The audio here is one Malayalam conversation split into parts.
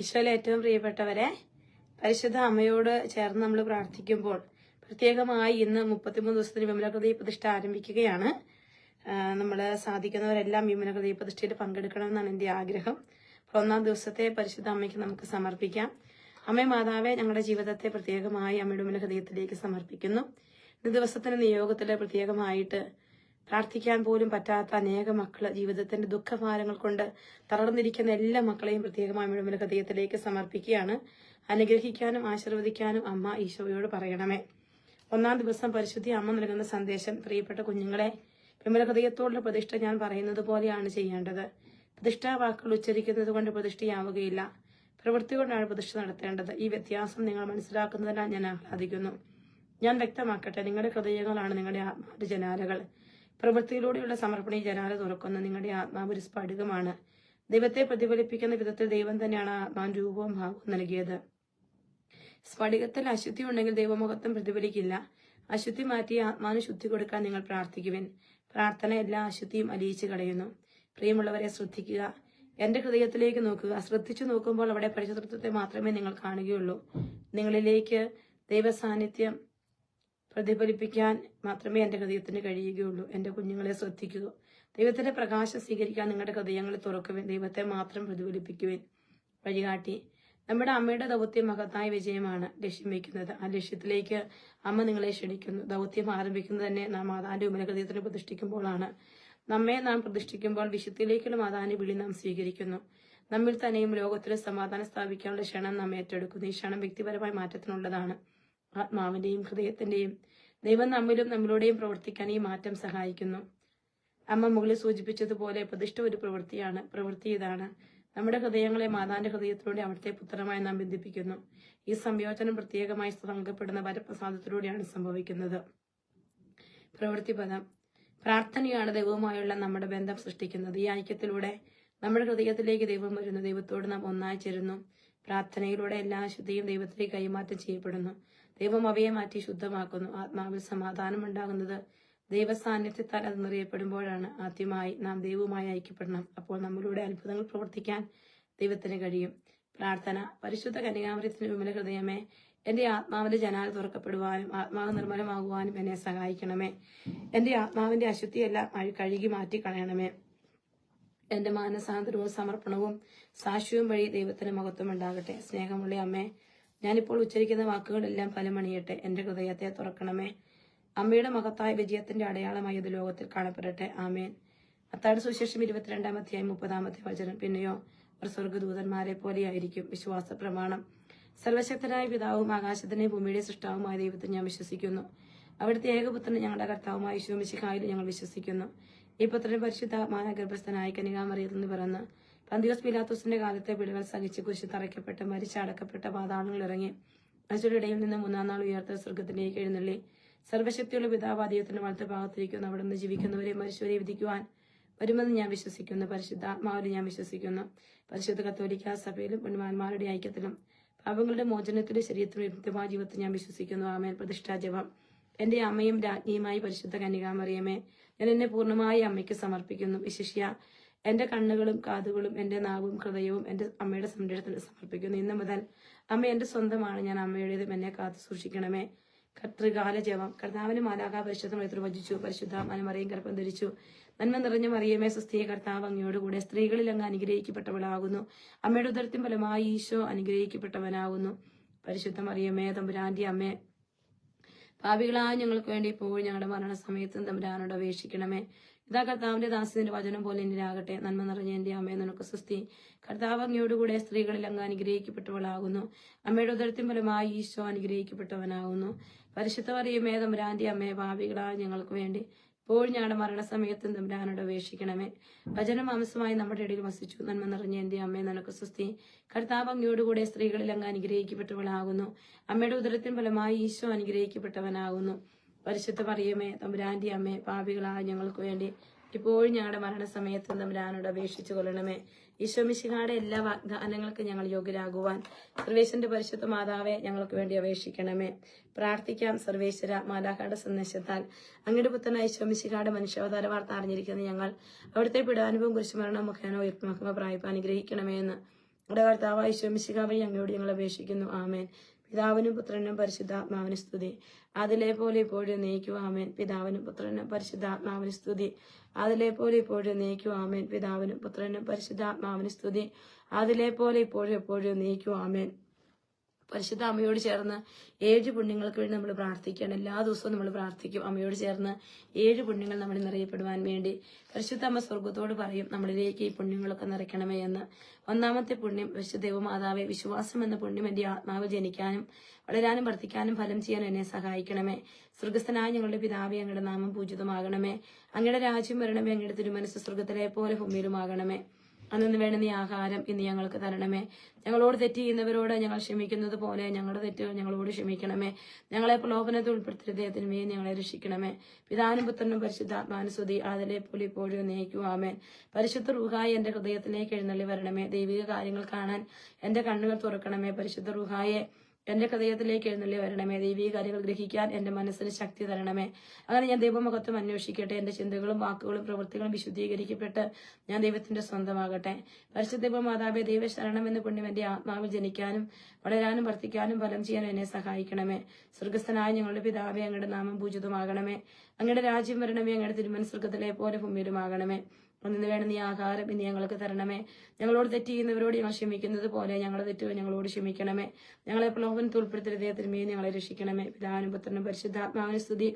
ഈശോയിലെ ഏറ്റവും പ്രിയപ്പെട്ടവരെ പരിശുദ്ധ അമ്മയോട് ചേർന്ന് നമ്മൾ പ്രാർത്ഥിക്കുമ്പോൾ പ്രത്യേകമായി ഇന്ന് മുപ്പത്തിമൂന്ന് ദിവസത്തിന് വിമലകൃതി പ്രതിഷ്ഠ ആരംഭിക്കുകയാണ്. നമ്മൾ സാധിക്കുന്നവരെല്ലാം വിമലകൃതി പ്രതിഷ്ഠയിൽ പങ്കെടുക്കണമെന്നാണ് എന്റെ ആഗ്രഹം. ഒന്നാം ദിവസത്തെ പരിശുദ്ധ അമ്മയ്ക്ക് നമുക്ക് സമർപ്പിക്കാം. അമ്മേ മാതാവെ ഞങ്ങളുടെ ജീവിതത്തെ പ്രത്യേകമായി അമ്മയുടെ വിമല ഹൃദയത്തിലേക്ക് സമർപ്പിക്കുന്നു. ഇന്ന് ദിവസത്തിന് നിയോഗത്തിൽ പ്രത്യേകമായിട്ട് പ്രാർത്ഥിക്കാൻ പോലും പറ്റാത്ത അനേക മക്കൾ ജീവിതത്തിന്റെ ദുഃഖഭാരങ്ങൾ കൊണ്ട് തളർന്നിരിക്കുന്ന എല്ലാ മക്കളെയും പ്രത്യേകമായി മുഴുവൻ ഹൃദയത്തിലേക്ക് സമർപ്പിക്കുകയാണ്. അനുഗ്രഹിക്കാനും ആശീർവദിക്കാനും അമ്മ ഈശോയോട് പറയണമേ. ഒന്നാം ദിവസം പരിശുദ്ധി അമ്മ നൽകുന്ന സന്ദേശം പ്രിയപ്പെട്ട കുഞ്ഞുങ്ങളെ വിമല ഹൃദയത്തോടുള്ള പ്രതിഷ്ഠ ഞാൻ പറയുന്നത് പോലെയാണ് ചെയ്യേണ്ടത്. പ്രതിഷ്ഠാ വാക്കുകൾ ഉച്ചരിക്കുന്നത് കൊണ്ട് പ്രതിഷ്ഠയാവുകയില്ല. പ്രവൃത്തി കൊണ്ടാണ് പ്രതിഷ്ഠ നടത്തേണ്ടത്. ഈ വ്യത്യാസം നിങ്ങൾ മനസ്സിലാക്കുന്നതിനാൽ ഞാൻ ആഹ്ലാദിക്കുന്നു. ഞാൻ വ്യക്തമാക്കട്ടെ നിങ്ങളുടെ ഹൃദയങ്ങളാണ് നിങ്ങളുടെ ആത്മാവിന്റെ ജനാലകൾ പ്രവൃത്തിയിലൂടെയുള്ള സമർപ്പണ ജനാല തുറക്കുന്ന നിങ്ങളുടെ ആത്മാവ് ഒരു സ്ഫടികമാണ് ദൈവത്തെ പ്രതിഫലിപ്പിക്കുന്ന വിധത്തിൽ ദൈവം തന്നെയാണ് ആത്മാൻ രൂപവും ഭാവവും നൽകിയത്. സ്ഫടികത്തിൽ അശുദ്ധി ഉണ്ടെങ്കിൽ ദൈവമുഖത്വം പ്രതിഫലിക്കില്ല. അശുദ്ധി മാറ്റി ആത്മാവിന് ശുദ്ധി കൊടുക്കാൻ നിങ്ങൾ പ്രാർത്ഥിക്കുവിൻ. പ്രാർത്ഥന എല്ലാ അശുദ്ധിയും അലിയിച്ചു കളയുന്നു. പ്രിയമുള്ളവരെ ശ്രദ്ധിക്കുക. എന്റെ ഹൃദയത്തിലേക്ക് നോക്കുക. ശ്രദ്ധിച്ചു നോക്കുമ്പോൾ അവിടെ പരിശുദ്ധത്വത്തെ മാത്രമേ നിങ്ങൾ കാണുകയുള്ളൂ. നിങ്ങളിലേക്ക് ദൈവസാന്നിധ്യം പ്രതിഫലിപ്പിക്കാൻ മാത്രമേ എന്റെ ഹൃദയത്തിന് കഴിയുകയുള്ളൂ. എന്റെ കുഞ്ഞുങ്ങളെ ശ്രദ്ധിക്കുക. ദൈവത്തിന്റെ പ്രകാശം സ്വീകരിക്കാൻ നിങ്ങളുടെ ഹൃദയങ്ങളെ തുറക്കുവേൻ. ദൈവത്തെ മാത്രം പ്രതിഫലിപ്പിക്കുവേൻ. വഴികാട്ടി. നമ്മുടെ അമ്മയുടെ ദൗത്യം മഹത്തായ വിജയമാണ് ലക്ഷ്യം വയ്ക്കുന്നത്. ആ ലക്ഷ്യത്തിലേക്ക് അമ്മ നിങ്ങളെ ക്ഷണിക്കുന്നു. ദൗത്യം ആരംഭിക്കുന്നത് തന്നെ നാം മാതാന്റെ ഉമ്മന ഹൃദയത്തിന് പ്രതിഷ്ഠിക്കുമ്പോഴാണ്. നമ്മെ നാം പ്രതിഷ്ഠിക്കുമ്പോൾ വിശുദ്ധിയിലേക്കുള്ള മാതാന്റെ വിളി നാം സ്വീകരിക്കുന്നു. നമ്മിൽ തന്നെയും ലോകത്തിൽ സമാധാനം സ്ഥാപിക്കാനുള്ള ക്ഷണം നാം ഏറ്റെടുക്കുന്നു. ഈ ക്ഷണം വ്യക്തിപരമായ മാറ്റത്തിനുള്ളതാണ്. ആത്മാവിന്റെയും ഹൃദയത്തിന്റെയും ദൈവം നമ്മിലും നമ്മളുടെയും പ്രവർത്തിക്കാൻ ഈ മാറ്റം സഹായിക്കുന്നു. അമ്മ മുകളിൽ സൂചിപ്പിച്ചതുപോലെ പ്രതിഷ്ഠ ഒരു പ്രവൃത്തിയാണ്. പ്രവൃത്തി ഇതാണ്. നമ്മുടെ ഹൃദയങ്ങളെ മാതാന്റെ ഹൃദയത്തിലൂടെ അവിടുത്തെ പുത്രമായി നാം ബന്ധിപ്പിക്കുന്നു. ഈ സംയോജനം പ്രത്യേകമായി നൽകപ്പെടുന്ന വരപ്രസാദത്തിലൂടെയാണ് സംഭവിക്കുന്നത്. പ്രവൃത്തി പദം പ്രാർത്ഥനയാണ് ദൈവവുമായുള്ള നമ്മുടെ ബന്ധം സൃഷ്ടിക്കുന്നത്. ഈ ഐക്യത്തിലൂടെ നമ്മുടെ ഹൃദയത്തിലേക്ക് ദൈവം വരുന്നു ദൈവത്തോട് നാം ഒന്നായി ചേരുന്നു. പ്രാർത്ഥനയിലൂടെ എല്ലാ ശുദ്ധിയും ദൈവത്തിലേക്ക് കൈമാറ്റം ചെയ്യപ്പെടുന്നു. ദൈവം അവയെ മാറ്റി ശുദ്ധമാക്കുന്നു. ആത്മാവിൽ സമാധാനം ഉണ്ടാകുന്നത് ദൈവസാന്നിധ്യത്താൽ അത് നിറയപ്പെടുമ്പോഴാണ് ആദ്യമായി നാം ദൈവവുമായി ഐക്യപ്പെടണം. അപ്പോൾ നമ്മളിലൂടെ അത്ഭുതങ്ങൾ പ്രവർത്തിക്കാൻ ദൈവത്തിന് കഴിയും. പ്രാർത്ഥന പരിശുദ്ധ കന്യകാമൃത്തിന് വിമല ഹൃദയമേ എന്റെ ആത്മാവിന്റെ ജനാൽ തുറക്കപ്പെടുവാനും ആത്മാവ് നിർമ്മലമാകുവാനും എന്നെ സഹായിക്കണമേ. എന്റെ ആത്മാവിന്റെ അശുദ്ധിയെല്ലാം കഴുകി മാറ്റി കളയണമേ എന്റെ മാനസാന്തരവും സമർപ്പണവും സാക്ഷ്യവും വഴി ദൈവത്തിന് മഹത്വം ഉണ്ടാകട്ടെ സ്നേഹമുള്ള അമ്മേ ഞാനിപ്പോൾ ഉച്ചരിക്കുന്ന വാക്കുകളെല്ലാം ഫലമണിയട്ടെ. എന്റെ ഹൃദയത്തെ തുറക്കണമേ. അമ്മയുടെ മഹത്തായ വിജയത്തിന്റെ അടയാളമായി ഇത് ലോകത്തിൽ കാണപ്പെടട്ടെ. ആമേൻ. അത്താട് സുശേഷം ഇരുപത്തിരണ്ടാം അധ്യായം മുപ്പതാമത്തെ വചനം. പിന്നെയോ അവർ സ്വർഗദൂതന്മാരെ പോലെയായിരിക്കും വിശ്വാസ പ്രമാണം സർവശക്തനായ പിതാവും ആകാശത്തിനെ ഭൂമിയുടെ സൃഷ്ടാവുമായ ദൈവത്തെ ഞാൻ വിശ്വസിക്കുന്നു. അവിടുത്തെ ഏകപുത്രൻ ഞങ്ങളുടെ കർത്താവുമായ ശിവമിശിഹായിൽ ഞങ്ങൾ വിശ്വസിക്കുന്നു. ഈ പുത്രൻ പരിശുദ്ധാത്മാന ഗർഭസ്ഥനായ കനികാമറിയത്തിൽ നിന്ന് പന്തിയോസ് പിലാത്തോസിന്റെ കാലത്തെ പിടികൾ സഹിച്ച് കുശി തറയ്ക്കപ്പെട്ട് മരിച്ചടക്കപ്പെട്ട പാതാളങ്ങൾ ഇറങ്ങി. മനുഷ്യരുടെ ഇടയിൽ നിന്ന് മൂന്നാം നാൾ ഉയർത്ത സ്വർഗത്തിലേക്ക് എഴുന്നള്ളി. സർവശക്തിയുള്ള പിതാവ് ദൈവത്തിന്റെ വലത്തെ ഭാഗത്തിരിക്കുന്നു. അവിടെ നിന്ന് ജീവിക്കുന്നവരെ മനുഷ്യരെ വിധിക്കുവാൻ വരുമെന്ന് ഞാൻ വിശ്വസിക്കുന്നു. പരിശുദ്ധാത്മാവിൽ ഞാൻ വിശ്വസിക്കുന്നു. പരിശുദ്ധ കത്തോലിക്ക സഭയിലും പുണ്യവാന്മാരുടെ ഐക്യത്തിലും പാപങ്ങളുടെ മോചനത്തിലും ശരീരത്തിലും കൃത്യമായ ജീവിതത്തിൽ ഞാൻ വിശ്വസിക്കുന്നു. ആമേൻ. പ്രതിഷ്ഠാ ജപം. എന്റെ അമ്മയും രാജ്ഞിയുമായി പരിശുദ്ധ കന്യകാമറിയമേ ഞാൻ എന്നെ പൂർണമായി അമ്മയ്ക്ക് സമർപ്പിക്കുന്നു. വിശിഷ്യ എന്റെ കണ്ണുകളും കാതുകളും എന്റെ നാവും ഹൃദയവും എന്റെ അമ്മയുടെ സംരക്ഷണത്തിന് സമർപ്പിക്കുന്നു. ഇന്ന് മുതൽ അമ്മ എന്റെ സ്വന്തമാണ്. ഞാൻ അമ്മയുടേതും എന്നെ കാത്തു സൂക്ഷിക്കണമേ. കർത്തൃകാല ജപം. കർത്താവിന് പരിശുദ്ധ മൈത്രി വചിച്ചു പരിശുദ്ധ മനമറിയും ഗർഭം ധരിച്ചു. നന്മ നിറഞ്ഞ മറിയമേ സുസ്ഥിയ കർത്താവ് അങ്ങയോടുകൂടെ സ്ത്രീകളിൽ അങ്ങ് അനുഗ്രഹിക്കപ്പെട്ടവളാകുന്നു. അമ്മയുടെ ഉദരത്തിൻ ഫലമായി ഈശോ അനുഗ്രഹിക്കപ്പെട്ടവനാകുന്നു. പരിശുദ്ധ മറിയമേ തമ്പുരാന്റെ അമ്മേ പാപികളായ ഞങ്ങൾക്ക് വേണ്ടി പോയി ഞങ്ങളുടെ മരണസമയത്തും തമ്പുരാനോട് അപേക്ഷിക്കണമേ. ഇതാ കർത്താവിന്റെ ദാസത്തിന്റെ വചനം പോലെ എന്നിലാകട്ടെ. നന്മ നിറഞ്ഞ എന്റെ അമ്മയെ നിനക്ക് സുസ്തി കർത്താവ് അങ്ങയോടുകൂടെ സ്ത്രീകളിൽ അങ്ങ് അനുഗ്രഹിക്കപ്പെട്ടവളാകുന്നു. അമ്മയുടെ ഉദരത്തിൻ ഫലമായി ഈശോ അനുഗ്രഹിക്കപ്പെട്ടവനാകുന്നു. പരിശുദ്ധ മറിയമേ തമ്പുരാന്റെ അമ്മയെ ഭാവികളായ ഞങ്ങൾക്ക് വേണ്ടി ഇപ്പോഴും ഞങ്ങളുടെ മരണസമയത്തും തമ്പുരാനോട് അപേക്ഷിക്കണമേ. വചനം മാംസമായി നമ്മുടെ ഇടയിൽ വസിച്ചു. നന്മ നിറഞ്ഞ എന്റെ അമ്മയെ നിനക്ക് സുസ്തി കർത്താവ് അങ്ങയോടുകൂടെ സ്ത്രീകളിൽ അങ്ങ് അനുഗ്രഹിക്കപ്പെട്ടവളാകുന്നു. അമ്മയുടെ ഉദരത്തിൻ ഫലമായി ഈശോ അനുഗ്രഹിക്കപ്പെട്ടവനാകുന്നു. പരിശുദ്ധ മറിയമേ തമ്പുരാന്റെ അമ്മേ പാപികളായ ഞങ്ങൾക്ക് വേണ്ടി ഇപ്പോഴും ഞങ്ങളുടെ മരണസമയത്ത് തമ്പുരാനോട് അപേക്ഷിച്ചു കൊള്ളണമേ. ഈശോമിശിഹാടെ എല്ലാ വാഗ്ദാനങ്ങൾക്കും ഞങ്ങൾ യോഗ്യരാകുവാൻ സർവേശ്വരന്റെ പരിശുദ്ധ മാതാവെ ഞങ്ങൾക്ക് വേണ്ടി അപേക്ഷിക്കണമേ. പ്രാർത്ഥിക്കാം സർവേശ്വര മാലാഖയുടെ സന്ദേശത്താൽ. അങ്ങയുടെ പുത്രനായ ഈശോമിശിഹാടെ മനുഷ്യാവതാര വാർത്ത അറിഞ്ഞിരിക്കുന്ന ഞങ്ങൾ അവിടുത്തെ പിടാനുഭവം കുരിശുമരണം മുഖേന ഉയർത്തുമഹമ പ്രായപ്പ് അനുഗ്രഹിക്കണമേ എന്ന് നമ്മുടെ കർത്താവ് ശമിശിക വഴി അങ്ങയോട് ഞങ്ങൾ അപേക്ഷിക്കുന്നു. ആമേൻ. പിതാവിനും പുത്രനും പരിശുദ്ധാത്മാവിന് സ്തുതി. അതിലെ പോലെ ഇപ്പോഴും നീക്കു ആമേൻ. പിതാവിനും പുത്രനും പരിശുദ്ധാത്മാവിന് സ്തുതി. അതിലെ പോലെ ഇപ്പോഴും നീക്കു ആമേൻ. പിതാവിനും പുത്രനും പരിശുദ്ധാത്മാവിന് സ്തുതി. അതിലെ പോലെ ഇപ്പോഴും എപ്പോഴും നീക്കു ആമേൻ. പരിശുദ്ധ അമ്മയോട് ചേർന്ന് ഏഴ് പുണ്യങ്ങൾക്ക് വേണ്ടി നമ്മൾ പ്രാർത്ഥിക്കുകയാണ്. എല്ലാ ദിവസവും നമ്മൾ പ്രാർത്ഥിക്കും. അമ്മയോട് ചേർന്ന് ഏഴ് പുണ്യങ്ങൾ നമ്മൾ നിറയപ്പെടുവാൻ വേണ്ടി. പരിശുദ്ധ അമ്മ സ്വർഗത്തോട് പറയും നമ്മളിലേക്ക് ഈ പുണ്യങ്ങളൊക്കെ നിറയ്ക്കണമേ എന്ന്. ഒന്നാമത്തെ പുണ്യം വിശുദ്ധ മാതാവെ വിശ്വാസം എന്ന പുണ്യം എന്റെ ആത്മാവ് ജനിക്കാനും വളരാനും വർദ്ധിക്കാനും ഫലം ചെയ്യാനും എന്നെ സഹായിക്കണമേ. സ്വർഗസ്ഥനായ ഞങ്ങളുടെ പിതാവെ അങ്ങയുടെ നാമം പൂജിതമാകണമേ. അങ്ങയുടെ രാജ്യം വരണമേ അങ്ങയുടെ തിരുമനസ് സ്വർഗത്തിലെ പോലെ ഭൂമിയിലുമാകണമേ. അന്നു വേണ്ട നീ ആഹാരം ഇന്ന് ഞങ്ങൾക്ക് തരണമേ. ഞങ്ങളോട് തെറ്റ് ചെയ്യുന്നവരോട് ഞങ്ങൾ ക്ഷമിക്കുന്നത് പോലെ ഞങ്ങളുടെ തെറ്റുകൾ ഞങ്ങളോട് ക്ഷമിക്കണമേ. ഞങ്ങളെ പ്രലോഭനത്തിൽ ഉൾപ്പെടുത്തിയതിന് മേൽ ഞങ്ങളെ രക്ഷിക്കണമേ. പിതാനും പുത്രനും പരിശുദ്ധാത്മാനുസ്തുതി അതിലെ പോലെ ഇപ്പോഴും നയിക്കുവാമേൻ പരിശുദ്ധ റൂഹായി എന്റെ ഹൃദയത്തിലേക്ക് എഴുന്നള്ളി വരണമേ. ദൈവിക കാര്യങ്ങൾ കാണാൻ എന്റെ കണ്ണുകൾ തുറക്കണമേ. പരിശുദ്ധ റൂഹായെ എന്റെ ഹൃദയത്തിലേക്ക് എഴുന്നള്ളി വരണമേ. ദൈവീ കാര്യങ്ങൾ ഗ്രഹിക്കാൻ എന്റെ മനസ്സിന് ശക്തി തരണമേ. അങ്ങനെ ഞാൻ ദൈവമുഖത്തും അന്വേഷിക്കട്ടെ. എന്റെ ചിന്തകളും വാക്കുകളും പ്രവൃത്തികളും വിശുദ്ധീകരിക്കപ്പെട്ട് ഞാൻ ദൈവത്തിന്റെ സ്വന്തമാകട്ടെ. പരിശുദ്ധ മാതാവെ ദൈവ ശരണം എന്ന് പുണ്യം എന്റെ ആത്മാവിൽ ജനിക്കാനും വളരാനും വർദ്ധിക്കാനും ഫലം ചെയ്യാനും എന്നെ സഹായിക്കണമേ. സ്വർഗസ്ഥനായ ഞങ്ങളുടെ പിതാവെ അങ്ങയുടെ നാമം പൂജിതമാകണമേ. അങ്ങയുടെ രാജ്യം വരണമേ. അങ്ങയുടെ തിരുമനസ്വർഗത്തിലെ പോലെ ഭൂമിയിലുമാകണമേ. ഒന്നിന് വേണം നീ ആഹാരം ഇനി ഞങ്ങൾക്ക് തരണമേ. ഞങ്ങളോട് തെറ്റ് ചെയ്യുന്നവരോട് ഞങ്ങൾ ക്ഷമിക്കുന്നത് പോലെ ഞങ്ങളുടെ തെറ്റുകൾ ഞങ്ങളോട് ക്ഷമിക്കണമേ. ഞങ്ങളെ പ്രലോഭനത്തിൽ ഉൾപ്പെടുത്തരുതേ തിരുമേ ഞങ്ങളെ രക്ഷിക്കണമേ. പിതാവിനും പുത്രനും പരിശുദ്ധാത്മാവിന് സ്തുതി.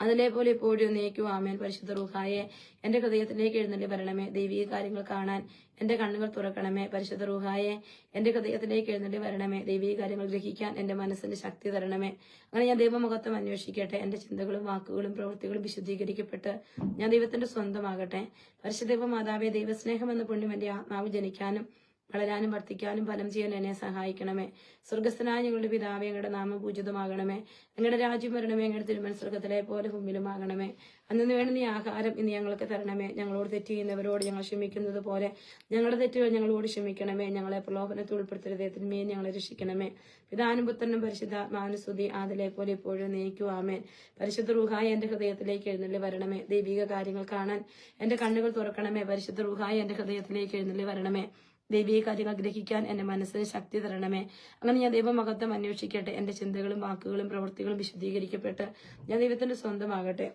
അതിലെ പോലെ നീക്കു ആമേൽ പരിശുദ്ധ റൂഹായെ എന്റെ ഹൃദയത്തിലേക്ക് എഴുന്നള്ളി വരണമേ. ദൈവിക കാര്യങ്ങൾ കാണാൻ എന്റെ കണ്ണുകൾ തുറക്കണമേ. പരിശുദ്ധ റൂഹായെ എന്റെ ഹൃദയത്തിലേക്ക് എഴുന്നള്ളി വരണമേ. ദൈവിക കാര്യങ്ങൾ ഗ്രഹിക്കാൻ എന്റെ മനസ്സിന് ശക്തി തരണമേ. അങ്ങനെ ഞാൻ ദൈവമുഖത്വം അന്വേഷിക്കട്ടെ. എന്റെ ചിന്തകളും വാക്കുകളും പ്രവൃത്തികളും വിശുദ്ധീകരിക്കപ്പെട്ട് ഞാൻ ദൈവത്തിന്റെ സ്വന്തമാകട്ടെ. പരിശുദ്ധ മാതാവെ ദൈവസ്നേഹം എന്ന പുണ്യം എന്റെ ആത്മാവ് ജനിക്കാനും വളരാനും വർത്തിക്കാനും ഫലം ചെയ്യാൻ എന്നെ സഹായിക്കണമേ. സ്വർഗസ്ഥനായ ഞങ്ങളുടെ പിതാവ് ഞങ്ങളുടെ നാമപൂജിതമാകണമേ. ഞങ്ങളുടെ രാജ്യം വരണമേ ഞങ്ങളുടെ തിരുമൻ സ്വർഗത്തിലെ പോലെ ഭൂമിയിലുമാകണമേ. അന്നു വേണ്ട നീ ആഹാരം ഇന്ന് ഞങ്ങൾക്ക് തരണമേ. ഞങ്ങളോട് തെറ്റ് ചെയ്യുന്നവരോട് ഞങ്ങൾ ക്ഷമിക്കുന്നത് പോലെ ഞങ്ങളുടെ തെറ്റുകൾ ഞങ്ങളോട് ക്ഷമിക്കണമേ. ഞങ്ങളെ പ്രലോഭനത്തിൽ ഉൾപ്പെടുത്തരുതേ. ഞങ്ങളെ രക്ഷിക്കണമേ. പിതാനും പുത്രനും പരിശുദ്ധാത്മാനുസ്തുതി ആദിലെ പോലെ ഇപ്പോഴും നയിക്കുവാമേ പരിശുദ്ധ റൂഹായ എന്റെ ഹൃദയത്തിലേക്ക് എഴുന്നള്ളി വരണമേ. ദൈവിക കാര്യങ്ങൾ കാണാൻ എന്റെ കണ്ണുകൾ തുറക്കണമേ. പരിശുദ്ധ റൂഹായ എന്റെ ഹൃദയത്തിലേക്ക് എഴുന്നള്ളി വരണമേ. ദൈവീക കാര്യങ്ങൾ ഗ്രഹിക്കാൻ എന്റെ മനസ്സിന് ശക്തി തരണമേ. അങ്ങനെ ഞാൻ ദൈവമഹത്വം അന്വേഷിക്കട്ടെ. എന്റെ ചിന്തകളും വാക്കുകളും പ്രവൃത്തികളും വിശദീകരിക്കപ്പെട്ട് ഞാൻ ദൈവത്തിന്റെ സ്വന്തമാകട്ടെ.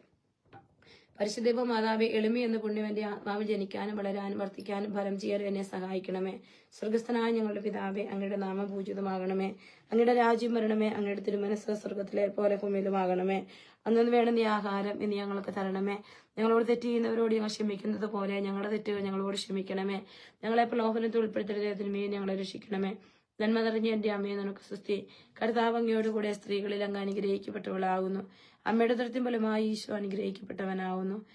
പരിശുദ്ധ മാതാവെ എളിമ എന്ന പുണ്യം എന്റെ ആത്മാവിൽ ജനിക്കാനും വളരാനും വർദ്ധിക്കാനും ഫലം ചെയ്യാനും എന്നെ സഹായിക്കണമേ. സ്വർഗസ്ഥനായ ഞങ്ങളുടെ പിതാവെ അങ്ങയുടെ നാമം പൂജിതമാകണമേ. അങ്ങയുടെ രാജ്യം വരണമേ. അങ്ങയുടെ തിരുമനസ് സ്വർഗത്തിലെ പോലെ ഭൂമിയിലുമാകണമേ. അന്നു വേണം നീ ആഹാരം ഇനി ഞങ്ങൾക്ക് തരണമേ. ഞങ്ങളോട് തെറ്റ് ചെയ്യുന്നവരോട് ഞങ്ങൾ ക്ഷമിക്കുന്നത് പോലെ ഞങ്ങളുടെ തെറ്റുകൾ ഞങ്ങളോട് ക്ഷമിക്കണമേ. ഞങ്ങളെ പ്രലോഭനത്തിൽ ഉൾപ്പെടുത്തരുതേ ഞങ്ങളെ രക്ഷിക്കണമേ. നന്മ നിറഞ്ഞ എന്റെ അമ്മയെ നിനക്ക് സൃഷ്ടി കർത്താവങ്ങയോടുകൂടെ സ്ത്രീകളിൽ അങ്ങ് അനുഗ്രഹിക്കപ്പെട്ടവളാകുന്നു. അമ്മയുടെ തൃത്യം ഫലമായി ഈശോ അനുഗ്രഹിക്കപ്പെട്ടവനാവുന്നു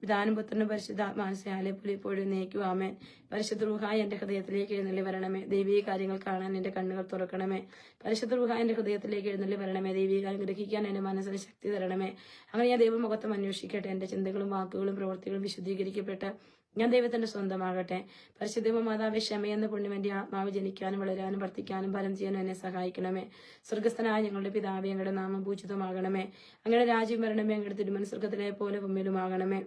പിതാനും പുത്രനും പരിശുദ്ധാത്മാനസയാലെ പുലിപ്പോഴും നയിക്കും ആമേൻ. പരിശുദ്ധ റൂഹായി എന്റെ ഹൃദയത്തിലേക്ക് എഴുന്നള്ളി വരണമേ. ദൈവീക കാര്യങ്ങൾ കാണാൻ എന്റെ കണ്ണുകൾ തുറക്കണമേ. പരിശുദ്ധ റൂഹായി എന്റെ ഹൃദയത്തിലേക്ക് എഴുന്നള്ളി വരണമേ. ദൈവീക ഗ്രഹിക്കാൻ എന്റെ മനസ്സിന് ശക്തി തരണമേ. അങ്ങനെ ഞാൻ ദൈവമുഖത്തും അന്വേഷിക്കട്ടെ. എന്റെ ചിന്തകളും വാക്കുകളും പ്രവൃത്തികളും വിശുദ്ധീകരിക്കപ്പെട്ട് ഞാൻ ദൈവത്തിന്റെ സ്വന്തമാകട്ടെ. പരിശുദ്ധ മാതാവ് ക്ഷമയെന്ന പുണ്യം എന്റെ ആത്മാവ് ജനിക്കാനും വളരാനും വർദ്ധിക്കാനും ഫലം ചെയ്യാനും എന്നെ സഹായിക്കണമേ. സ്വർഗസ്ഥനായ ഞങ്ങളുടെ പിതാവ് ഞങ്ങളുടെ നാമം പൂജിതമാകണമേ. അങ്ങനെ രാജ്യം വരണമേ. അങ്ങയുടെ തിരുമനസ്വർഗത്തിലെ പോലെ ഭൂമിയിലുമാകണമേ.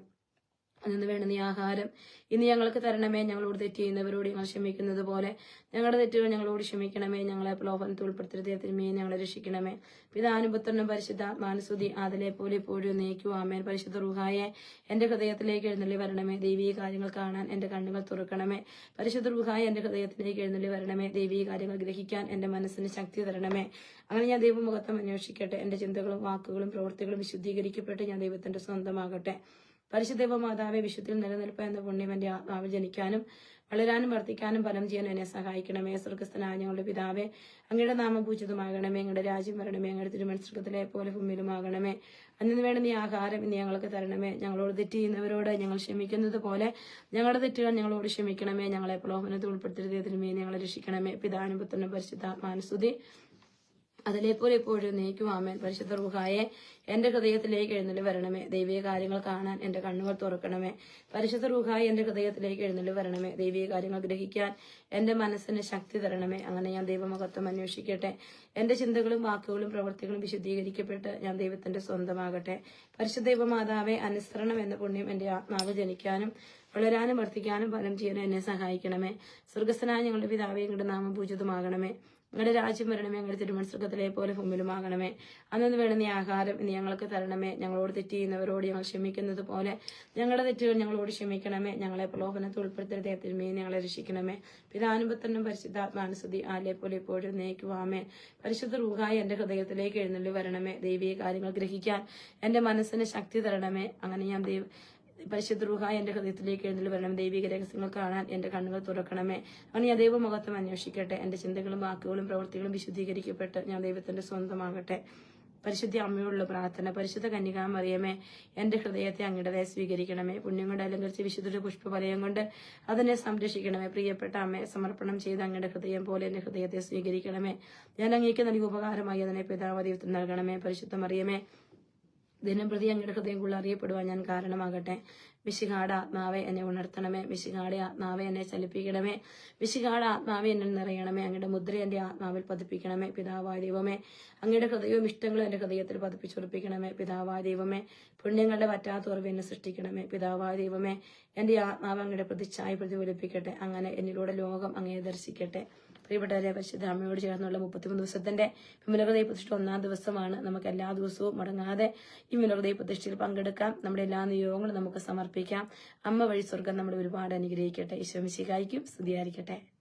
അന്ന് വേണം നീ ആഹാരം. ഇനി ഞങ്ങൾക്ക് തരണമേ ഞങ്ങളോട് തെറ്റ് ചെയ്യുന്നവരോട് ഞങ്ങൾ ക്ഷമിക്കുന്നത് പോലെ. ഞങ്ങളുടെ തെറ്റുകൾ ഞങ്ങളോട് ക്ഷമിക്കണമേ ഞങ്ങളെ പ്രലോഭനത്തിൽ ഉൾപ്പെടുത്തരുതേ തിരുമയെ ഞങ്ങളെ രക്ഷിക്കണമേ. പിതാനുപുത്രനും പരിശുദ്ധാത്മാനുസുതി അതിലെ പോലെ ഇപ്പോഴും ആമേൻ. പരിശുദ്ധ റുഹായെ എന്റെ ഹൃദയത്തിലേക്ക് എഴുന്നള്ളി വരണമേ ദൈവീ കാര്യങ്ങൾ കാണാൻ എന്റെ കണ്ണുകൾ തുറക്കണമേ. പരിശുദ്ധ റുഹായ എന്റെ ഹൃദയത്തിലേക്ക് എഴുന്നള്ളി വരണമേ ദൈവീ കാര്യങ്ങൾ ഗ്രഹിക്കാൻ എന്റെ മനസ്സിന് ശക്തി തരണമേ. അങ്ങനെ ഞാൻ ദൈവമുഖത്തം അന്വേഷിക്കട്ടെ എന്റെ ചിന്തകളും വാക്കുകളും പ്രവൃത്തികളും വിശുദ്ധീകരിക്കപ്പെട്ട് ഞാൻ ദൈവത്തിന്റെ സ്വന്തമാകട്ടെ. പരിശുദ്ധ മാതാവെ വിശുദ്ധിയിൽ നിലനിൽപ്പ എന്ന പുണ്യമന്റെ ആത്മാവ് ജനിക്കാനും വളരാനും വർദ്ധിക്കാനും ഫലം ചെയ്യാൻ എന്നെ സഹായിക്കണമേ. സ്വർഗസ്ഥനായ ഞങ്ങളുടെ പിതാവേ അങ്ങയുടെ നാമം പൂജിതമാകണമേ. അങ്ങയുടെ രാജ്യം വരണമേ. അങ്ങയുടെ തിരുമത്സരത്തിലെ പോലെ ഭൂമിയിലുമാകണമേ. അന്നു വേണ്ട നീ ആഹാരം ഇനി ഞങ്ങൾക്ക് തരണമേ. ഞങ്ങളോട് തെറ്റ് ചെയ്യുന്നവരോട് ഞങ്ങൾ ക്ഷമിക്കുന്നത് പോലെ ഞങ്ങളുടെ തെറ്റുകൾ ഞങ്ങളോട് ക്ഷമിക്കണമേ. ഞങ്ങളെ പ്രലോഭനത്തിൽ ഉൾപ്പെടുത്തരുതേ. തിരുമേ ഞങ്ങളെ രക്ഷിക്കണമേ. പിതാനും പുത്രനും പരിശുദ്ധാത്മാനുസ്തുതി അതിലേപ്പോലെ ഇപ്പോഴും നീക്കും. ആമേൻ. പരിശുദ്ധ റുഹായെ എന്റെ ഹൃദയത്തിലേക്ക് എഴുന്നള്ളി വരണമേ. ദൈവിക കാര്യങ്ങൾ കാണാൻ എന്റെ കണ്ണുകൾ തുറക്കണമേ. പരിശുദ്ധ റുഹായി എന്റെ ഹൃദയത്തിലേക്ക് എഴുന്നള്ളി വരണമേ. ദൈവിക കാര്യങ്ങൾ ഗ്രഹിക്കാൻ എന്റെ മനസ്സിന് ശക്തി തരണമേ. അങ്ങനെ ഞാൻ ദൈവമഹത്വം അന്വേഷിക്കട്ടെ. എന്റെ ചിന്തകളും വാക്കുകളും പ്രവൃത്തികളും വിശുദ്ധീകരിക്കപ്പെട്ട് ഞാൻ ദൈവത്തിന്റെ സ്വന്തമാകട്ടെ. പരിശുദ്ധ ദൈവമാതാവെ അനുസരണം എന്ന പുണ്യം എന്റെ ആത്മാവ് ജനിക്കാനും വളരാനും വർദ്ധിക്കാനും ഫലം ചെയ്യാനും എന്നെ സഹായിക്കണമേ. സ്വർഗസ്ഥനായ ഞങ്ങളുടെ പിതാവെ ഞങ്ങളുടെ നാമം പൂജിതമാകണമേ. ഞങ്ങളുടെ രാജ്യം വരണമേ ഞങ്ങളുടെ തിരുമനസ്വർഗത്തിലെ പോലെ ഭൂമിയിലുമാകണമേ. അന്നു വേണം ആഹാരം ഇനി ഞങ്ങൾക്ക് തരണമേ. ഞങ്ങളോട് തെറ്റ് ചെയ്യുന്നവരോട് ഞങ്ങൾ ക്ഷമിക്കുന്നത് പോലെ ഞങ്ങളുടെ തെറ്റുകൾ ഞങ്ങളോട് ക്ഷമിക്കണമേ. ഞങ്ങളെ പ്രലോഭനത്തിൽ ഉൾപ്പെടുത്തരുതേ. തിരുമേ ഞങ്ങളെ രക്ഷിക്കണമേ. പിതാനുപത്തനും പരിശുദ്ധാത്മാനുസതി ആലെ പോലെ ഇപ്പോഴും നയിക്കുവാമേ പരിശുദ്ധ റൂഹായി എന്റെ ഹൃദയത്തിലേക്ക് എഴുന്നള്ളി വരണമേ. ദൈവീയ കാര്യങ്ങൾ ഗ്രഹിക്കാൻ എന്റെ മനസ്സിന് ശക്തി തരണമേ. അങ്ങനെ ഞാൻ ദൈവ പരിശുദ്ധ റൂഹ എന്റെ ഹൃദയത്തിലേക്ക് എഴുന്നള്ളി വരണം. ദൈവിക രഹസ്യങ്ങൾ കാണാൻ എന്റെ കണ്ണുകൾ തുറക്കണമേ. അങ്ങനെ ഞാൻ ദൈവമുഖത്തും അന്വേഷിക്കട്ടെ. എന്റെ ചിന്തകളും വാക്കുകളും പ്രവൃത്തികളും വിശുദ്ധീകരിക്കപ്പെട്ട് ഞാൻ ദൈവത്തിന്റെ സ്വന്തമാകട്ടെ. പരിശുദ്ധ അമ്മയോടുള്ള പ്രാർത്ഥന. പരിശുദ്ധ കന്യകാമറിയമേ എന്റെ ഹൃദയത്തെ അങ്ങയുടെ സ്വീകരിക്കണമേ. പുണ്യം കൊണ്ട് അലങ്കരിച്ച് വിശുദ്ധ പുഷ്പവലയം കൊണ്ട് അതിനെ സംരക്ഷിക്കണമേ. പ്രിയപ്പെട്ട അമ്മയെ സമർപ്പണം ചെയ്ത് അങ്ങയുടെ ഹൃദയം പോലെ എന്റെ ഹൃദയത്തെ സ്വീകരിക്കണമേ. ഞാൻ അങ്ങേക്ക് നൽകിയ ഉപകാരമായി അതിനെ പിതാവ് ദൈവത്തിന് നൽകണമേ. പരിശുദ്ധ മറിയമേ ദിനം പ്രതി അങ്ങയുടെ ഹൃദയം കൂടുതൽ അറിയപ്പെടുവാൻ ഞാൻ കാരണമാകട്ടെ. വിശികാട് ആത്മാവെ എന്നെ ഉണർത്തണമേ. വിശികാടെ ആത്മാവെ എന്നെ ചലിപ്പിക്കണമേ. വിശികാട് ആത്മാവെ എന്നെ നിറയണമേ. അങ്ങയുടെ മുദ്ര എന്റെ ആത്മാവിൽ പതിപ്പിക്കണമേ. പിതാവായ ദൈവമേ അങ്ങയുടെ ഹൃദയവും ഇഷ്ടങ്ങളും എന്റെ ഹൃദയത്തിൽ പതിപ്പിച്ചുറപ്പിക്കണമേ. പിതാവായ ദൈവമേ പുണ്യങ്ങളുടെ പറ്റാത്ത ഉറവ് എന്നെ സൃഷ്ടിക്കണമേ. പിതാവായ ദൈവമേ എന്റെ ആത്മാവ് അങ്ങയുടെ പ്രതിച്ഛായ പ്രതിഫലിപ്പിക്കട്ടെ. അങ്ങനെ എന്നിലൂടെ ലോകം അങ്ങയെ ദർശിക്കട്ടെ. പ്രിയപ്പെട്ടവരെ പരിശുദ്ധ അമ്മയോട് ചേർന്നുള്ള മുപ്പത്തിമൂന്ന് ദിവസത്തിന്റെ വിമലഹൃദയ പ്രതിഷ്ഠ ഒന്നാം ദിവസമാണ്. നമുക്ക് എല്ലാ ദിവസവും മുടങ്ങാതെ ഈ വിമലഹൃദയ പ്രതിഷ്ഠയിൽ പങ്കെടുക്കാം. നമ്മുടെ എല്ലാ നിയോഗങ്ങളും നമുക്ക് സമർപ്പിക്കാം. അമ്മ വഴി സ്വർഗം നമ്മൾ ഒരുപാട് അനുഗ്രഹിക്കട്ടെ. ഈശോ മിശിഹായിക്കും സ്തുതിയായിരിക്കട്ടെ.